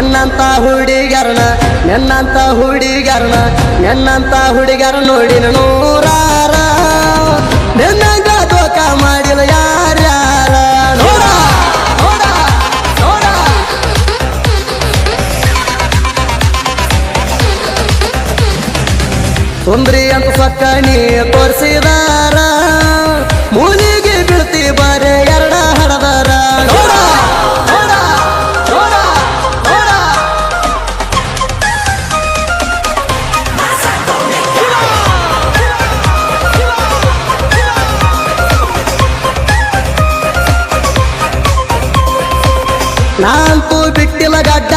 ನಿನ್ನಂತ ಹುಡುಗರನ ನೆನ್ನಂತ ಹುಡುಗರನ ನೆನ್ನಂತ ಹುಡುಗರ ನೋಡಿನ ನೂರಾರ. ನಿನ್ನಂಗ ತೋಕ ಮಾಡಿಲ್ಲ ಯಾರ್ಯಾರ? ನೋಡ ಸುಂದ್ರಿ ಅಂತ ಸಕ್ಕ ನೀ ತೋರಿಸಿದಾರ. ಮೂಲಿಗೆ ಬೀಳ್ತಿ ಬಾರೆ गाटी लगा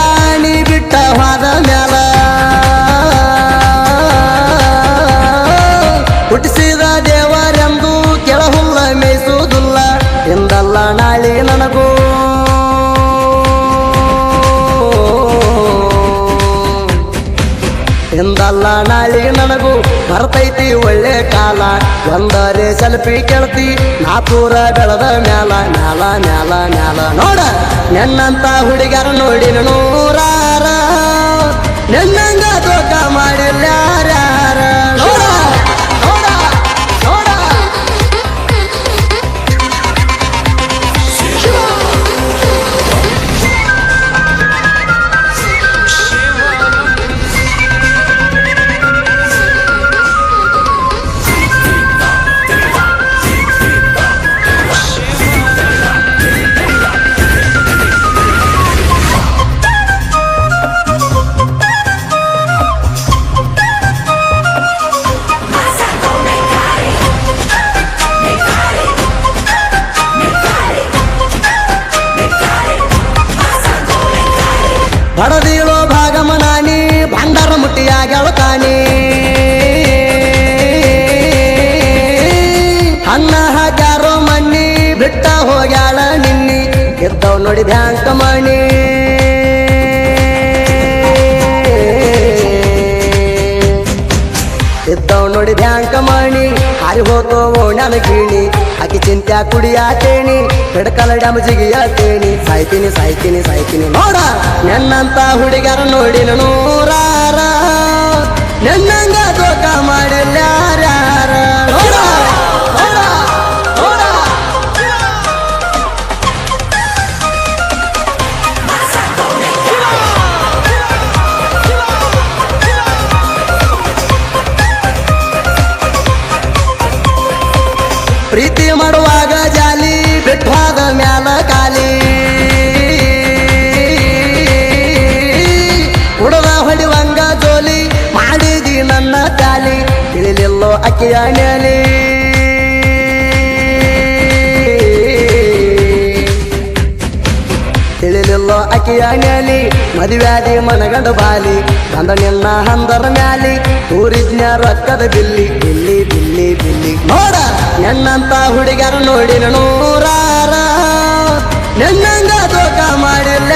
ಎಂದಲ್ಲ ನಾಳಿಗೆ ನನಗೂ ಬರ್ತೈತಿ ಒಳ್ಳೆ ಕಾಲ. ಒಂದರೆ ಸೆಲ್ಫಿ ಕೇಳ್ತಿ ನಾ ಪೂರ ಬೆಳೆದ ಮ್ಯಾಲ ಮ್ಯಾಲ ಮ್ಯಾಲ ಮ್ಯಾಲ. ನೋಡ, ನೆನ್ನಂತ ಹುಡುಗರ ನೋಡಿ ನೂರಾರ. ನೆನ್ನಂಗ ತೋಕ ಮಾಡಿಲ್ಲ ಗೆದ್ದವ್ ನೋಡಿ ಬ್ಯಾಂಕ್ ಮಣಿ. ಇದ್ದವ್ ನೋಡಿ ಬ್ಯಾಂಕ್ ಮಣಿ. ಹಾರಿ ಹೋತೋ ಓಣ್ಯಾನ ಕೀಣಿ. ಆಕಿ ಚಿಂತ್ಯಾ ಕುಡಿಯಾತೇನಿ ಕಡಕಲ ಡ್ಯಾಮ್ ಜಿಗಿಯಾತೇನಿ ಸಾಯ್ತೀನಿ ಸಾಯ್ತೀನಿ ಸಾಯ್ತೀನಿ. ನೋಡ, ನನ್ನಂತ ಹುಡುಗರ ನೋಡಿ ನೂರಾರ. ನನ್ನಂಗ ದೋಖ ಮಾಡಿಲ್ಲ ಮಾಡುವಾಗ ಜಾಲಿ ಬಿಟ್ವಾದ ಮ್ಯಾಲ ಕಾಲಿ ಹುಡುಗ ಹೊಡಿವಂಗ ಜೋಲಿ ಮಾಡಿದಿ ನನ್ನ ಕಾಲಿ ಇಳಿಲಿಲ್ಲೋ ಅಕ್ಕಿಯ ನೆಲಿ ಇಳಿಲಿಲ್ಲೋ ಅಕ್ಕಿಯ ನೆಲಿ ಮದುವ್ಯಾದಿ ಮನಗಂಡ ಬಾಲಿ. ಅಂದ ನಿನ್ನ ಹಂದರ ಮ್ಯಾಲಿ ತೂರಿಜ್ಞ ರೊಕ್ಕದ ಬಿಲ್ಲಿ. ನೋಡ ನನ್ನಂತ ಹುಡುಗರು ನೋಡಿ ನೂರಾರ. ನನ್ನಂಗ ತೋಟ ಮಾಡಿಲ್ಲ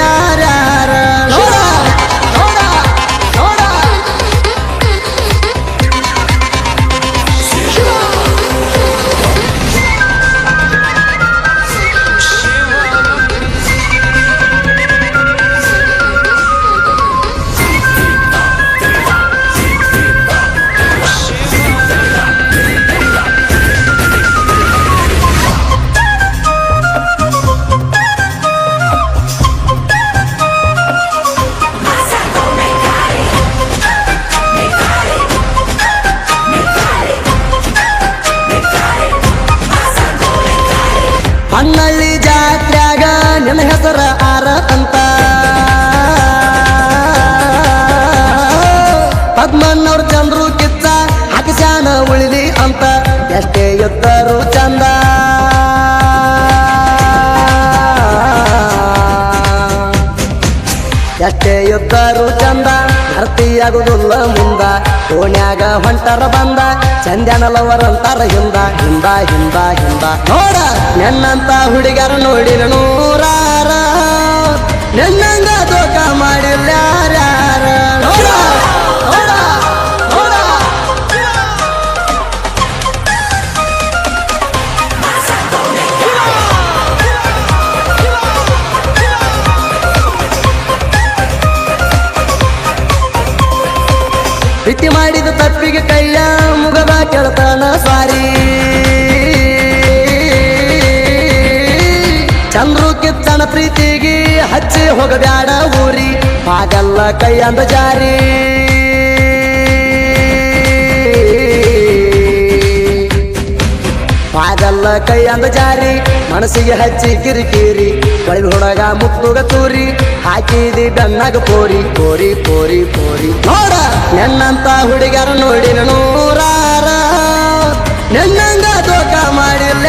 ಪದ್ಮನ್ನವ್ರ ಚಂದ್ರು ಕಿತ್ತ ಹಾಕಿಸ್ಯಾನ ಉಳಿದಿ ಅಂತ. ಎಷ್ಟೇ ಎತ್ತರು ಚಂದ. ಎಷ್ಟೇ ಎತ್ತರು ಚಂದ ಭರ್ತಿಯಾಗುದಿಲ್ಲ ಮುಂದ. ಓಣ್ಯಾಗ ಹೊಂಟರ ಬಂದ ಚಂದ್ಯಾನಲವರಂತಾರ ಹಿಂದ. ಹಿಂದ ಹಿಂದ ಹಿಂದ. ನೋಡ, ನೆನ್ನಂತ ಹುಡುಗರ ನೋಡಿರ ನೂರಾರ. ನೆನ್ನಂಗ ಪ್ರೀತಿ ಮಾಡಿದ ತಪ್ಪಿಗೆ ಕೈಯ ಮುಗದ ಕೆಳತಾನ ಸಾರಿ ಚಂದ್ರು ಕಿತ್ತನ ಪ್ರೀತಿಗೆ ಹಚ್ಚಿ ಹೋಗಬ್ಯಾಡ ಊರಿ. ಹಾಗಲ್ಲ ಕೈಯಂದ ಜಾರಿ. ಹಾಗಲ್ಲ ಕೈ ಅಂದ ಜಾರಿ. ಮನಸ್ಸಿಗೆ ಹಚ್ಚಿ ಕಿರಿಕಿರಿ ಕಳಿ ಹುಡುಗ ಮುತ್ತುಗ ತೂರಿ, ಹಾಕಿದಿ ಬೆನ್ನಾಗ ಪೋರಿ ಪೋರಿ ಪೋರಿ ಪೋರಿ. ನೋಡ, ನನ್ನಂತ ಹುಡುಗರ ನೋಡಿ ನೂರಾರ. ನೆನ್ನಂಗ ದೋಖ ಮಾಡಿಲ್ಲ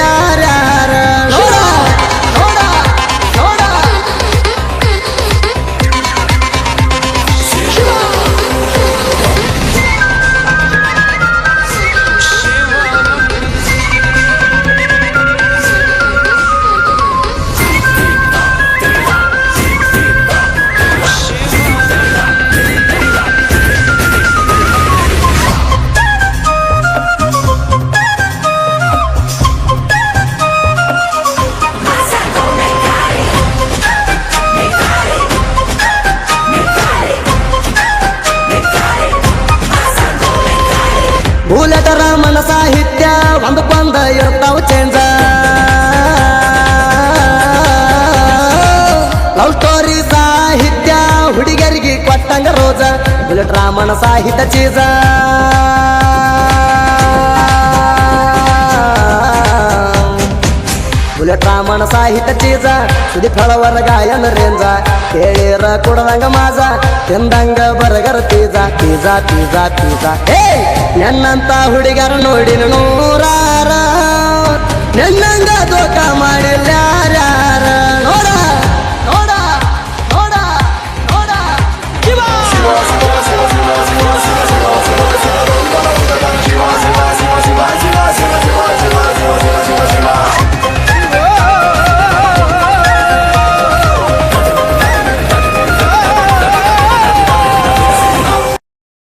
ಬುಲೆಟ್ ಸಾಹಿತ ಸಾಹಿತ್ಯ ಚೀಜ ಬುಲೆಟ್ ರಾಮಣ ಸಾಹಿತ್ಯ ಚೀಜ ಸುದಿ ಫಳವರ ಗಾಯನ ರೇಂಜ. ಕೇಳಿರ ಕುಡದಂಗ ಮಾಜ. ತಿಂದಂಗ ಬರಗರ ತೀಜ. ತೀಜ ತೀಜ ತೀಜ. ಹೇ ನನ್ನಂತ ಹುಡುಗರ ನೋಡಿ ನೂರಾರ. ನನ್ನಂಗ ದೋಖ ಮಾಡಿಲ್ಲ